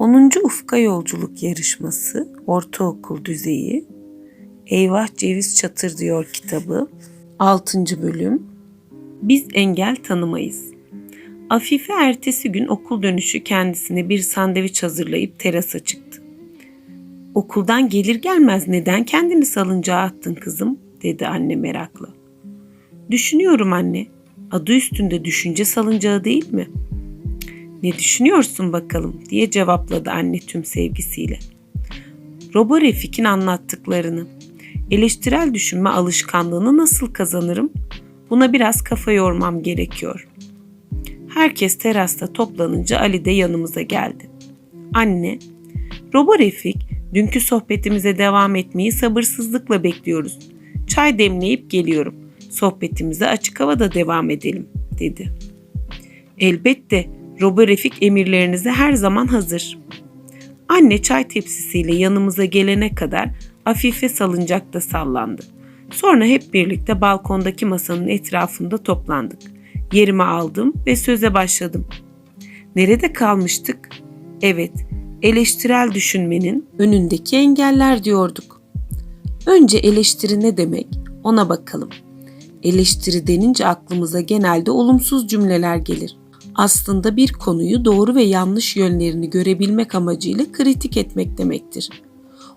10. Ufka Yolculuk Yarışması Ortaokul Düzeyi Eyvah Ceviz Çatır diyor kitabı 6. bölüm Biz engel tanımayız. Afife ertesi gün okul dönüşü kendisine bir sandviç hazırlayıp terasa çıktı. Okuldan gelir gelmez neden kendini salıncağa attın kızım dedi anne merakla. Düşünüyorum anne. Adı üstünde düşünce salıncağı değil mi? Ne düşünüyorsun bakalım diye cevapladı anne tüm sevgisiyle. Robo Refik'in anlattıklarını, eleştirel düşünme alışkanlığını nasıl kazanırım? Buna biraz kafa yormam gerekiyor. Herkes terasta toplanınca Ali de yanımıza geldi. Anne, Robo Refik, dünkü sohbetimize devam etmeyi sabırsızlıkla bekliyoruz. Çay demleyip geliyorum. Sohbetimize açık havada devam edelim, dedi. Elbette, Robo Refik emirlerinize her zaman hazır. Anne çay tepsisiyle yanımıza gelene kadar Afife salıncakta sallandı. Sonra hep birlikte balkondaki masanın etrafında toplandık. Yerimi aldım ve söze başladım. Nerede kalmıştık? Evet, eleştirel düşünmenin önündeki engeller diyorduk. Önce eleştiri ne demek? Ona bakalım. Eleştiri denince aklımıza genelde olumsuz cümleler gelir. Aslında bir konuyu doğru ve yanlış yönlerini görebilmek amacıyla kritik etmek demektir.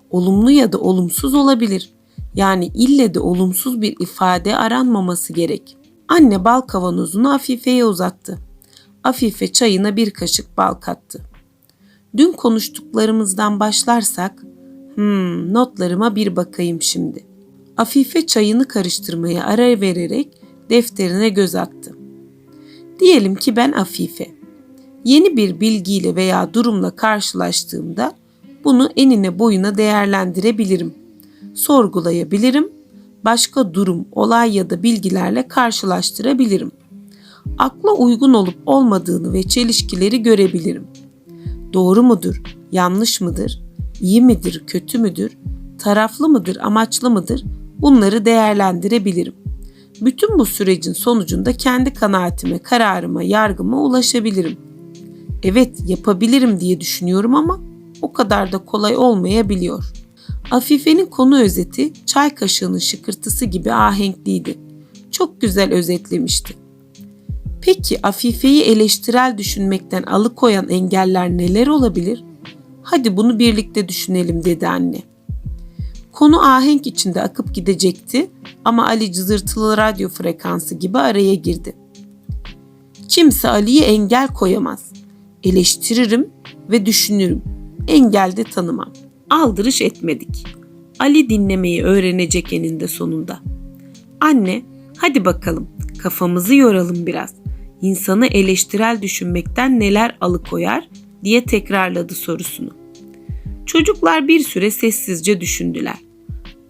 Olumlu ya da olumsuz olabilir. Yani ille de olumsuz bir ifade aranmaması gerek. Anne bal kavanozunu Afife'ye uzattı. Afife çayına bir kaşık bal kattı. Dün konuştuklarımızdan başlarsak, hmm, notlarıma bir bakayım şimdi. Afife çayını karıştırmaya ara vererek defterine göz attı. Diyelim ki ben Afife. Yeni bir bilgiyle veya durumla karşılaştığımda bunu enine boyuna değerlendirebilirim. Sorgulayabilirim. Başka durum, olay ya da bilgilerle karşılaştırabilirim. Akla uygun olup olmadığını ve çelişkileri görebilirim. Doğru mudur, yanlış mıdır, iyi midir, kötü müdür, taraflı mıdır, amaçlı mıdır bunları değerlendirebilirim. Bütün bu sürecin sonucunda kendi kanaatime, kararıma, yargıma ulaşabilirim. Evet, yapabilirim diye düşünüyorum ama o kadar da kolay olmayabiliyor. Afife'nin konu özeti çay kaşığının şıkırtısı gibi ahenkliydi. Çok güzel özetlemişti. Peki Afife'yi eleştirel düşünmekten alıkoyan engeller neler olabilir? Hadi bunu birlikte düşünelim dedi anne. Konu ahenk içinde akıp gidecekti ama Ali cızırtılı radyo frekansı gibi araya girdi. Kimse Ali'ye engel koyamaz. Eleştiririm ve düşünürüm. Engel de tanımam. Aldırış etmedik. Ali dinlemeyi öğrenecek eninde sonunda. Anne, hadi bakalım kafamızı yoralım biraz. İnsanı eleştirel düşünmekten neler alıkoyar diye tekrarladı sorusunu. Çocuklar bir süre sessizce düşündüler.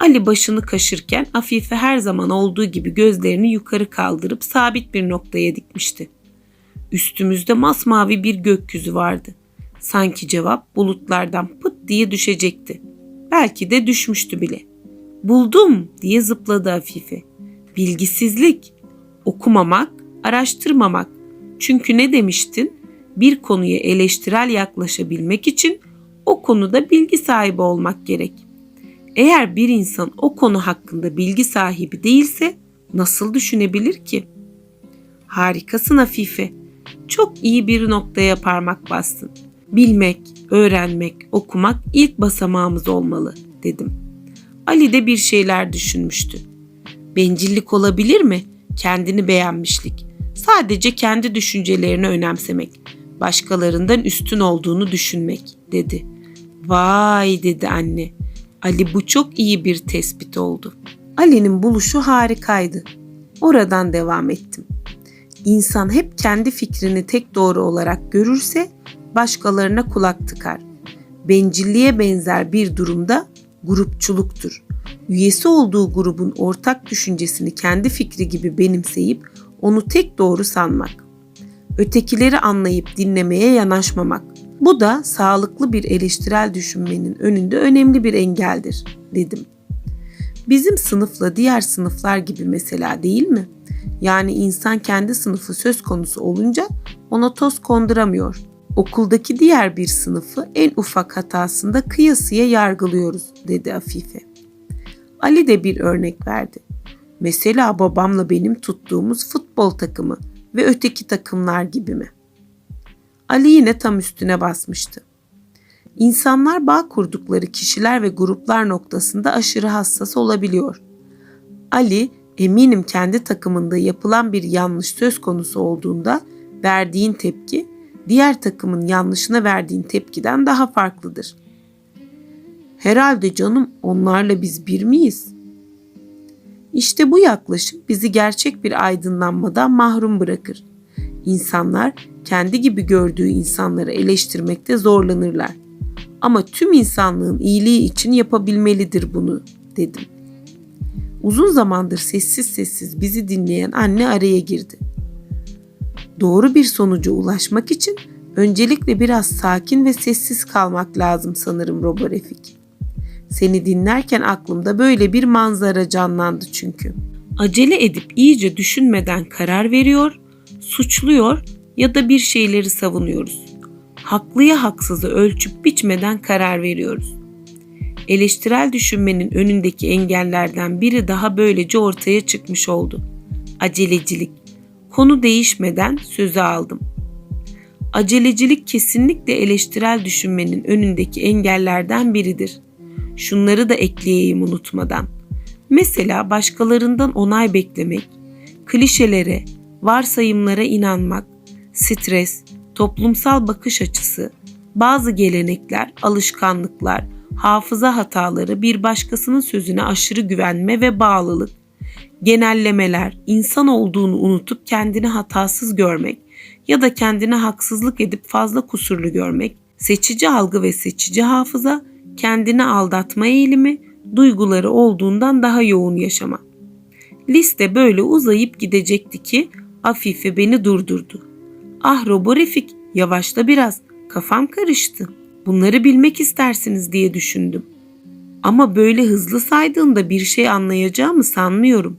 Ali başını kaşırken Afife her zaman olduğu gibi gözlerini yukarı kaldırıp sabit bir noktaya dikmişti. Üstümüzde masmavi bir gökyüzü vardı. Sanki cevap bulutlardan pıt diye düşecekti. Belki de düşmüştü bile. Buldum diye zıpladı Afife. Bilgisizlik, okumamak, araştırmamak. Çünkü ne demiştin? Bir konuya eleştirel yaklaşabilmek için o konuda bilgi sahibi olmak gerek. Eğer bir insan o konu hakkında bilgi sahibi değilse nasıl düşünebilir ki? Harikasın Afife. Çok iyi bir noktaya parmak bastın. Bilmek, öğrenmek, okumak ilk basamağımız olmalı dedim. Ali de bir şeyler düşünmüştü. Bencillik olabilir mi? Kendini beğenmişlik. Sadece kendi düşüncelerini önemsemek. Başkalarından üstün olduğunu düşünmek dedi. Vay dedi anne. Ali bu çok iyi bir tespit oldu. Ali'nin buluşu harikaydı. Oradan devam ettim. İnsan hep kendi fikrini tek doğru olarak görürse başkalarına kulak tıkar. Bencilliğe benzer bir durumda grupçuluktur. Üyesi olduğu grubun ortak düşüncesini kendi fikri gibi benimseyip onu tek doğru sanmak. Ötekileri anlayıp dinlemeye yanaşmamak. Bu da sağlıklı bir eleştirel düşünmenin önünde önemli bir engeldir, dedim. Bizim sınıfla diğer sınıflar gibi mesela değil mi? Yani insan kendi sınıfı söz konusu olunca ona toz konduramıyor. Okuldaki diğer bir sınıfı en ufak hatasında kıyasıya yargılıyoruz dedi Afife. Ali de bir örnek verdi. Mesela babamla benim tuttuğumuz futbol takımı ve öteki takımlar gibi mi? Ali yine tam üstüne basmıştı. İnsanlar bağ kurdukları kişiler ve gruplar noktasında aşırı hassas olabiliyor. Ali, eminim kendi takımında yapılan bir yanlış söz konusu olduğunda verdiğin tepki diğer takımın yanlışına verdiğin tepkiden daha farklıdır. Herhalde canım onlarla biz bir miyiz? İşte bu yaklaşım bizi gerçek bir aydınlanmadan mahrum bırakır. İnsanlar kendi gibi gördüğü insanları eleştirmekte zorlanırlar. Ama tüm insanlığın iyiliği için yapabilmelidir bunu dedim. Uzun zamandır sessiz sessiz bizi dinleyen anne araya girdi. Doğru bir sonuca ulaşmak için öncelikle biraz sakin ve sessiz kalmak lazım sanırım Robo Refik. Seni dinlerken aklımda böyle bir manzara canlandı çünkü. Acele edip iyice düşünmeden karar veriyor, suçluyor ya da bir şeyleri savunuyoruz. Haklıya haksızı ölçüp biçmeden karar veriyoruz. Eleştirel düşünmenin önündeki engellerden biri daha böylece ortaya çıkmış oldu. Acelecilik. Konu değişmeden sözü aldım. Acelecilik kesinlikle eleştirel düşünmenin önündeki engellerden biridir. Şunları da ekleyeyim unutmadan. Mesela başkalarından onay beklemek, klişelere, varsayımlara inanmak, stres, toplumsal bakış açısı, bazı gelenekler, alışkanlıklar, hafıza hataları, bir başkasının sözüne aşırı güvenme ve bağlılık, genellemeler, insan olduğunu unutup kendini hatasız görmek ya da kendine haksızlık edip fazla kusurlu görmek, seçici algı ve seçici hafıza, kendini aldatma eğilimi, duyguları olduğundan daha yoğun yaşama. Liste böyle uzayıp gidecekti ki Afife beni durdurdu. Ah Roborefik yavaşla biraz kafam karıştı. Bunları bilmek istersiniz diye düşündüm. Ama böyle hızlı saydığında bir şey anlayacağımı sanmıyorum.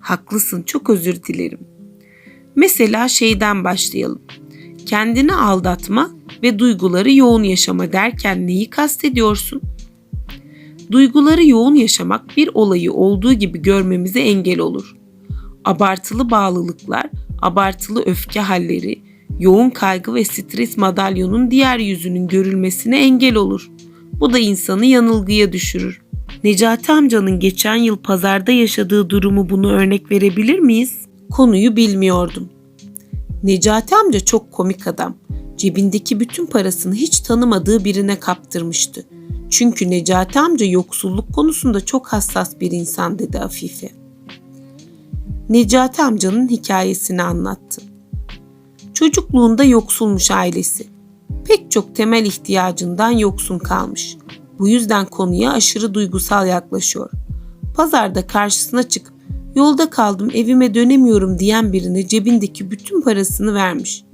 Haklısın çok özür dilerim. Mesela şeyden başlayalım. Kendini aldatma ve duyguları yoğun yaşama derken neyi kastediyorsun? Duyguları yoğun yaşamak bir olayı olduğu gibi görmemize engel olur. Abartılı bağlılıklar, abartılı öfke halleri, yoğun kaygı ve stres madalyonun diğer yüzünün görülmesine engel olur. Bu da insanı yanılgıya düşürür. Necati amcanın geçen yıl pazarda yaşadığı durumu bunu örnek verebilir miyiz? Konuyu bilmiyordum. Necati amca çok komik adam. Cebindeki bütün parasını hiç tanımadığı birine kaptırmıştı. Çünkü Necati amca yoksulluk konusunda çok hassas bir insan dedi Afife. Necati amcanın hikayesini anlattı. Çocukluğunda yoksulmuş ailesi. Pek çok temel ihtiyacından yoksun kalmış. Bu yüzden konuya aşırı duygusal yaklaşıyor. Pazarda karşısına çıkıp yolda kaldım evime dönemiyorum diyen birine cebindeki bütün parasını vermiş.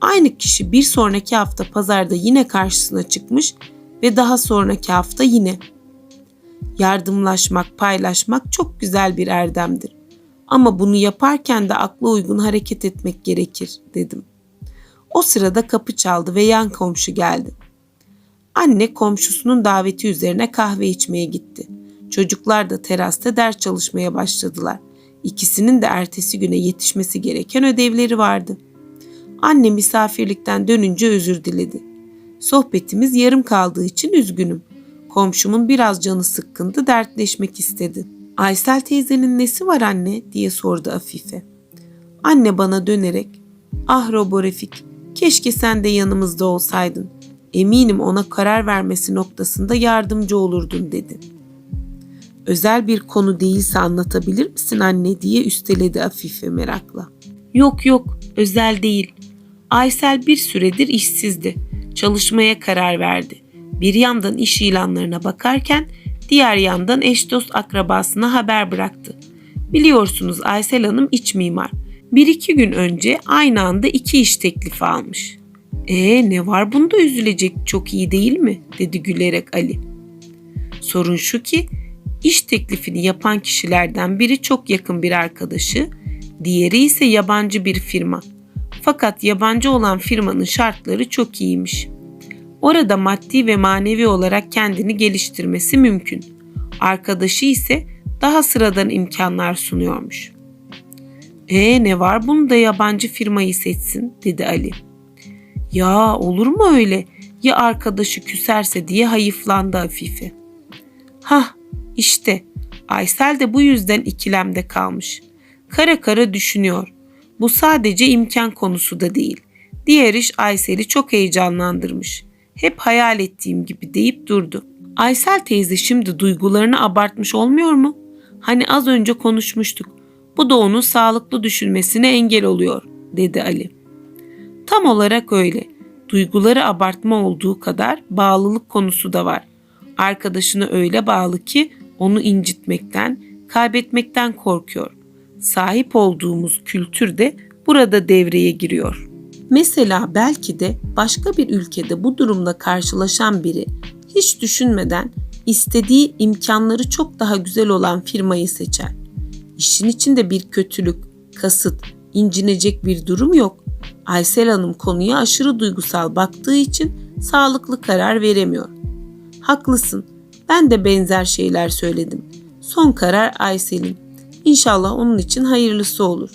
Aynı kişi bir sonraki hafta pazarda yine karşısına çıkmış ve daha sonraki hafta yine. Yardımlaşmak, paylaşmak çok güzel bir erdemdir. Ama bunu yaparken de akla uygun hareket etmek gerekir dedim. O sırada kapı çaldı ve yan komşu geldi. Anne komşusunun daveti üzerine kahve içmeye gitti. Çocuklar da terasta ders çalışmaya başladılar. İkisinin de ertesi güne yetişmesi gereken ödevleri vardı. Anne misafirlikten dönünce özür diledi. Sohbetimiz yarım kaldığı için üzgünüm. Komşumun biraz canı sıkkındı, dertleşmek istedi. Aysel teyzenin nesi var anne diye sordu Afife. Anne bana dönerek ah Roborefik keşke sen de yanımızda olsaydın. Eminim ona karar vermesi noktasında yardımcı olurdun dedi. Özel bir konu değilse anlatabilir misin anne diye üsteledi Afife merakla. Yok yok özel değil. Aysel bir süredir işsizdi. Çalışmaya karar verdi. Bir yandan iş ilanlarına bakarken diğer yandan eş dost akrabasına haber bıraktı. Biliyorsunuz Aysel Hanım iç mimar. Bir iki gün önce aynı anda iki iş teklifi almış. Ee ne var bunda üzülecek çok iyi değil mi? dedi gülerek Ali. Sorun şu ki iş teklifini yapan kişilerden biri çok yakın bir arkadaşı, diğeri ise yabancı bir firma. Fakat yabancı olan firmanın şartları çok iyiymiş. Orada maddi ve manevi olarak kendini geliştirmesi mümkün. Arkadaşı ise daha sıradan imkanlar sunuyormuş. E ne var bunda yabancı firmayı seçsin dedi Ali. Ya olur mu öyle? Ya arkadaşı küserse diye hayıflandı Afife. Hah işte Aysel de bu yüzden ikilemde kalmış. Kara kara düşünüyor. Bu sadece imkan konusu da değil. Diğer iş Aysel'i çok heyecanlandırmış. Hep hayal ettiğim gibi deyip durdu. Aysel teyze şimdi duygularını abartmış olmuyor mu? Hani az önce konuşmuştuk. Bu da onun sağlıklı düşünmesine engel oluyor, dedi Ali. Tam olarak öyle. Duyguları abartma olduğu kadar bağlılık konusu da var. Arkadaşına öyle bağlı ki onu incitmekten, kaybetmekten korkuyor. Sahip olduğumuz kültür de burada devreye giriyor. Mesela belki de başka bir ülkede bu durumla karşılaşan biri hiç düşünmeden istediği imkanları çok daha güzel olan firmayı seçer. İşin içinde bir kötülük, kasıt, incinecek bir durum yok. Aysel Hanım konuya aşırı duygusal baktığı için sağlıklı karar veremiyor. Haklısın. Ben de benzer şeyler söyledim. Son karar Aysel'in. İnşallah onun için hayırlısı olur.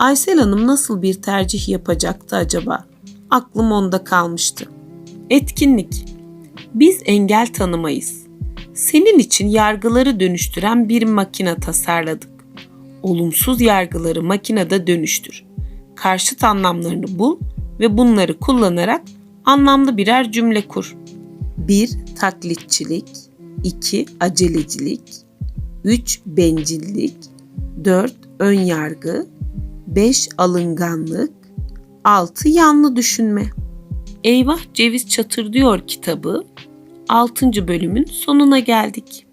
Aysel Hanım nasıl bir tercih yapacaktı acaba? Aklım onda kalmıştı. Etkinlik. Biz engel tanımayız. Senin için yargıları dönüştüren bir makine tasarladık. Olumsuz yargıları makinede dönüştür. Karşıt anlamlarını bul ve bunları kullanarak anlamlı birer cümle kur. 1. Taklitçilik 2. Acelecilik 3. Bencillik 4. Önyargı 5. Alınganlık 6. Yanlı düşünme Eyvah Ceviz Çatır diyor kitabı 6. bölümün sonuna geldik.